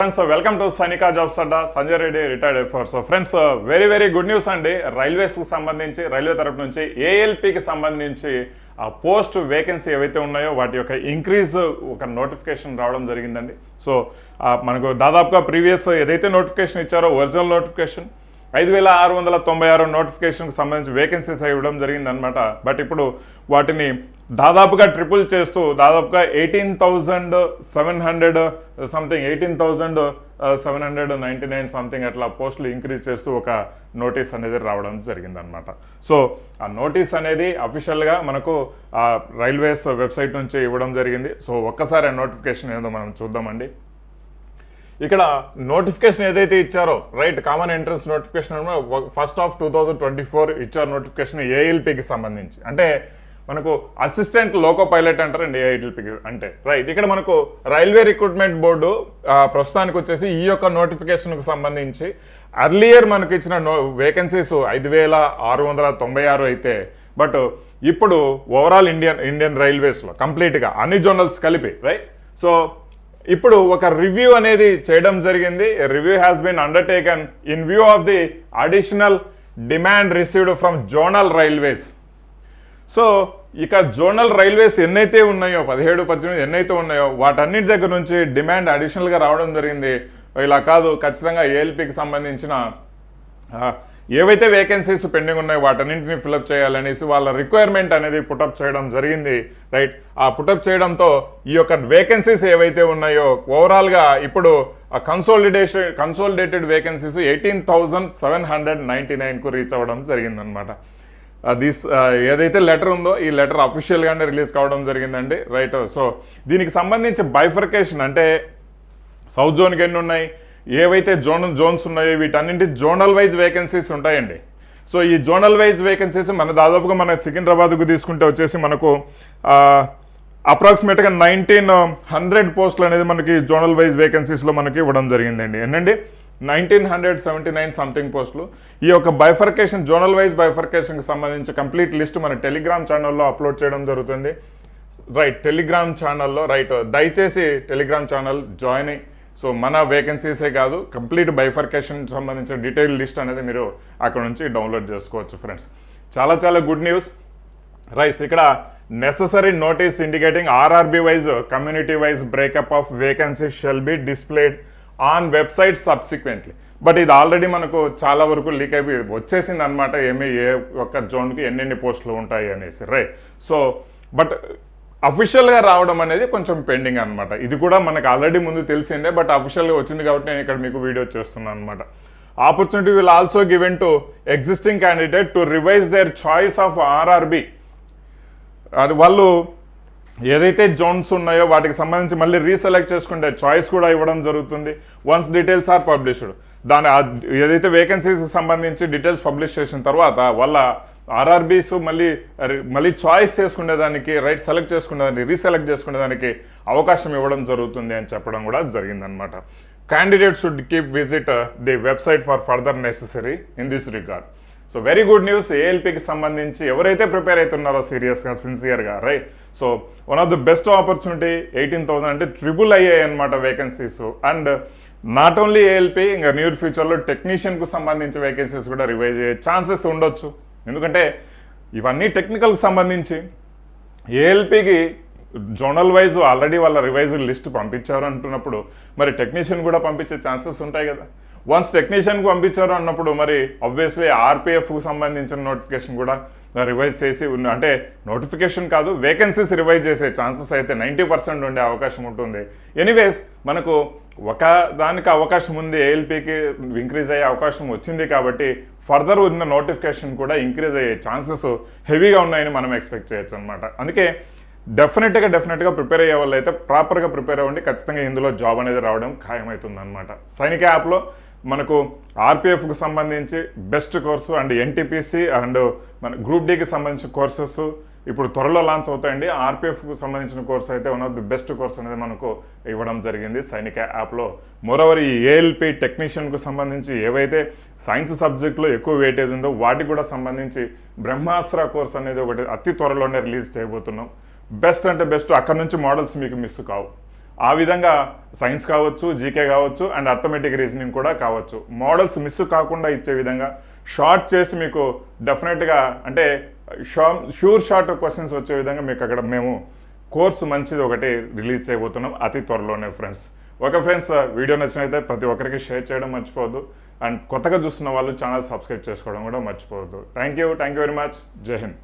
Friends welcome to Sainika jobs adda Sanjay Reddy retired affairs friends very very good news అండి. రైల్వేస్కి సంబంధించి railway తరపు నుంచి ఏఎల్పికి సంబంధించి ఆ పోస్ట్ వేకెన్సీ ఏవైతే ఉన్నాయో వాటి యొక్క ఇంక్రీజ్ ఒక నోటిఫికేషన్ రావడం జరిగిందండి. సో మనకు దాదాపుగా ప్రీవియస్ ఏదైతే నోటిఫికేషన్ ఇచ్చారో ఒరిజినల్ నోటిఫికేషన్ ఐదు వేల ఆరు వందల తొంభై ఆరు నోటిఫికేషన్కి సంబంధించి వేకెన్సీస్ ఇవ్వడం జరిగిందనమాట బట్ ఇప్పుడు వాటిని దాదాపుగా ట్రిపుల్ చేస్తూ దాదాపుగా eighteen thousand seven hundred something eighteen thousand seven hundred ninety nine something అట్లా పోస్టులు ఇంక్రీజ్ చేస్తూ ఒక నోటీస్ అనేది రావడం జరిగిందనమాట సో ఆ నోటీస్ అనేది అఫీషియల్గా మనకు ఆ రైల్వేస్ వెబ్సైట్ నుంచి ఇవ్వడం జరిగింది. సో ఒక్కసారి ఆ నోటిఫికేషన్ ఏదో మనం చూద్దామండి. ఇక్కడ నోటిఫికేషన్ ఏదైతే ఇచ్చారో right common entrance notification first of two thousand twenty four ఇచ్చారు నోటిఫికేషన్ ఏఎల్పికి సంబంధించి. అంటే మనకు అసిస్టెంట్ లోకో పైలట్ అంటారండి ఏఎల్పికి అంటే రైట్ ఇక్కడ మనకు రైల్వే రిక్రూట్మెంట్ బోర్డు ప్రస్తుతానికి వచ్చేసి ఈ యొక్క నోటిఫికేషన్కు సంబంధించి అర్లియర్ మనకు ఇచ్చిన నో వేకెన్సీస్ ఐదు వేల ఆరు వందల తొంభై ఆరు అయితే బట్ ఇప్పుడు ఓవరాల్ ఇండియన్ ఇండియన్ రైల్వేస్లో కంప్లీట్గా అన్ని జోనల్స్ కలిపి రైట్ సో ఇప్పుడు ఒక రివ్యూ అనేది చేయడం జరిగింది. Review has been undertaken in view of the additional demand received from zonal railways so ఇక జోనల్ రైల్వేస్ ఎన్నైతే ఉన్నాయో పదిహేడు పద్దెనిమిది ఎన్నైతే ఉన్నాయో వాటన్నిటి దగ్గర నుంచి డిమాండ్ అడిషనల్గా రావడం జరిగింది. ఇలా కాదు ఖచ్చితంగా ఏఎల్పికి సంబంధించిన ఏవైతే వేకెన్సీస్ పెండింగ్ ఉన్నాయో వాటన్నింటిని ఫిలప్ చేయాలనేసి వాళ్ళ రిక్వైర్మెంట్ అనేది పుటప్ చేయడం జరిగింది రైట్ ఆ పుటప్ చేయడంతో ఈ యొక్క వేకెన్సీస్ ఏవైతే ఉన్నాయో ఓవరాల్గా ఇప్పుడు consolidation consolidated vacancies eighteen thousand seven hundred ninety నైన్కు reach అవ్వడం జరిగిందనమాట దిస్ ఏదైతే లెటర్ ఉందో ఈ లెటర్ అఫీషియల్గానే రిలీజ్ కావడం జరిగిందండి రైట్ సో దీనికి సంబంధించి బైఫర్కేషన్ అంటే సౌత్ జోన్కి ఎన్ని ఉన్నాయి? ఏవైతే జోన్ జోన్స్ ఉన్నాయో వీటన్నింటి జోనల్ వైజ్ వేకెన్సీస్ ఉంటాయండి. సో ఈ జోనల్ వైజ్ వేకెన్సీస్ మన దాదాపుగా మన సికింద్రాబాద్కు తీసుకుంటే వచ్చేసి మనకు అప్రాక్సిమేట్గా నైన్టీన్ హండ్రెడ్ పోస్టులు అనేది మనకి జోనల్ వైజ్ వేకెన్సీస్లో మనకి ఇవ్వడం జరిగిందండి. ఏంటండి? Nineteen hundred seventy nine something పోస్టులు ఈ యొక్క బైఫర్కేషన్ జోనల్ వైజ్ బైఫర్కేషన్కి సంబంధించి కంప్లీట్ లిస్ట్ మన టెలిగ్రామ్ ఛానల్లో అప్లోడ్ చేయడం జరుగుతుంది. రైట్ టెలిగ్రామ్ ఛానల్లో రైట్ దయచేసి టెలిగ్రామ్ ఛానల్ జాయిన్ అయ్యి సో మన వేకెన్సీసే కాదు కంప్లీట్ బైఫర్కేషన్ సంబంధించిన డీటెయిల్ లిస్ట్ అనేది మీరు అక్కడ నుంచి డౌన్లోడ్ చేసుకోవచ్చు ఫ్రెండ్స్ చాలా చాలా గుడ్ న్యూస్ రైస్ ఇక్కడ necessary notice indicating RRB wise community wise breakup of vacancy shall be displayed on website subsequently but ఇది ఆల్రెడీ మనకు చాలా వరకు లీక్ అయిపోయి వచ్చేసింది అనమాట ఏమి ఏ ఒక్క జోన్కి ఎన్నెన్ని పోస్టులు ఉంటాయి అనేసి రైట్ సో బట్ అఫీషియల్గా రావడం అనేది కొంచెం పెండింగ్ అనమాట ఇది కూడా మనకు ఆల్రెడీ ముందు తెలిసిందే బట్ అఫీషియల్గా వచ్చింది కాబట్టి నేను ఇక్కడ మీకు వీడియో చేస్తున్నాను అనమాట opportunity will also given to existing candidate to revise their choice of RRB అది వాళ్ళు ఏదైతే జోన్స్ ఉన్నాయో వాటికి సంబంధించి మళ్ళీ రీసెలెక్ట్ చేసుకుంటే చాయిస్ కూడా ఇవ్వడం జరుగుతుంది. వన్స్ డీటెయిల్స్ ఆర్ పబ్లిష్డ్ దాని ఏదైతే వేకెన్సీస్కి సంబంధించి డీటెయిల్స్ పబ్లిష్ చేసిన తర్వాత వాళ్ళ ఆర్ఆర్బీస్ మళ్ళీ మళ్ళీ చాయిస్ చేసుకునేదానికి రైట్ సెలెక్ట్ చేసుకునేదానికి రీసెలెక్ట్ చేసుకునేదానికి అవకాశం ఇవ్వడం జరుగుతుంది అని చెప్పడం కూడా జరిగిందనమాట candidate should keep visit the website for further necessary in this regard so very good news ఏఎల్పికి సంబంధించి ఎవరైతే ప్రిపేర్ అవుతున్నారో సీరియస్గా సిన్సియర్గా right so one of the best opportunity eighteen thousand అంటే ట్రిపుల్ అయ్యాయి అనమాట vacancies and not only ALP ఇంకా near ఫ్యూచర్లో టెక్నీషియన్కు సంబంధించి వేకెన్సీస్ కూడా రివైజ్ అయ్యే ఛాన్సెస్ ఉండొచ్చు. ఎందుకంటే ఇవన్నీ టెక్నికల్కి సంబంధించి ఏఎల్పికి జోనల్ వైజ్ ఆల్రెడీ వాళ్ళ రివైజ్ లిస్ట్ పంపించారు అంటున్నప్పుడు మరి టెక్నీషియన్ కూడా పంపించే ఛాన్సెస్ ఉంటాయి కదా. వన్స్ టెక్నీషియన్కి పంపించారు అన్నప్పుడు మరి ఆబ్వియస్లీ ఆర్పిఎఫ్కు సంబంధించిన నోటిఫికేషన్ కూడా రివైజ్ చేసి అంటే నోటిఫికేషన్ కాదు వేకెన్సీస్ రివైజ్ చేసే ఛాన్సెస్ అయితే నైంటీ పర్సెంట్ ఉండే అవకాశం ఉంటుంది. ఎనీవేస్ మనకు ఒక దానికి అవకాశం ఉంది ఏఎల్పికి ఇంక్రీజ్ అయ్యే అవకాశం వచ్చింది కాబట్టి ఫర్దర్ ఉన్న నోటిఫికేషన్ కూడా ఇంక్రీజ్ అయ్యే ఛాన్సెస్ హెవీగా ఉన్నాయని మనం ఎక్స్పెక్ట్ చేయొచ్చు అనమాట అందుకే డెఫినెట్గా డెఫినెట్గా ప్రిపేర్ అయ్యే వాళ్ళు అయితే ప్రాపర్గా ప్రిపేర్ అవ్వండి. ఖచ్చితంగా ఇందులో జాబ్ అనేది రావడం ఖాయమవుతుందన్నమాట సైనిక యాప్లో మనకు ఆర్పిఎఫ్కి సంబంధించి best course and NTPC and మన గ్రూప్ డీకి సంబంధించిన కోర్సెస్ ఇప్పుడు త్వరలో లాంచ్ అవుతాయండి. ఆర్పిఎఫ్కు సంబంధించిన కోర్స్ అయితే one of the best course అనేది మనకు ఇవ్వడం జరిగింది సైనిక యాప్లో మోరవర్ ఈ ఏఎల్పి టెక్నీషియన్కు సంబంధించి ఏవైతే సైన్స్ సబ్జెక్ట్లో ఎక్కువ వెయిటేజ్ ఉందో వాటికి కూడా సంబంధించి బ్రహ్మాస్త్ర కోర్స్ అనేది ఒకటి అతి త్వరలోనే రిలీజ్ చేయబోతున్నాం. బెస్ట్ అంటే బెస్ట్ అక్కడ నుంచి మోడల్స్ మీకు మిస్ కావు. ఆ విధంగా సైన్స్ కావచ్చు జీకే కావచ్చు అండ్ అర్థమెటిక్ రీజనింగ్ కూడా కావచ్చు. మోడల్స్ మిస్ కాకుండా ఇచ్చే విధంగా షార్ట్ చేసి మీకు డెఫినెట్గా అంటే షా షూర్ షార్ట్ క్వశ్చన్స్ వచ్చే విధంగా మీకు అక్కడ మేము కోర్సు మంచిది ఒకటి రిలీజ్ చేయబోతున్నాం అతి త్వరలోనే ఫ్రెండ్స్. ఓకే ఫ్రెండ్స్ వీడియో నచ్చినైతే ప్రతి ఒక్కరికి షేర్ చేయడం మర్చిపోవద్దు. అండ్ కొత్తగా చూస్తున్న వాళ్ళు ఛానల్ సబ్స్క్రైబ్ చేసుకోవడం కూడా మర్చిపోవద్దు. Thank you thank you very much. Jai Hind.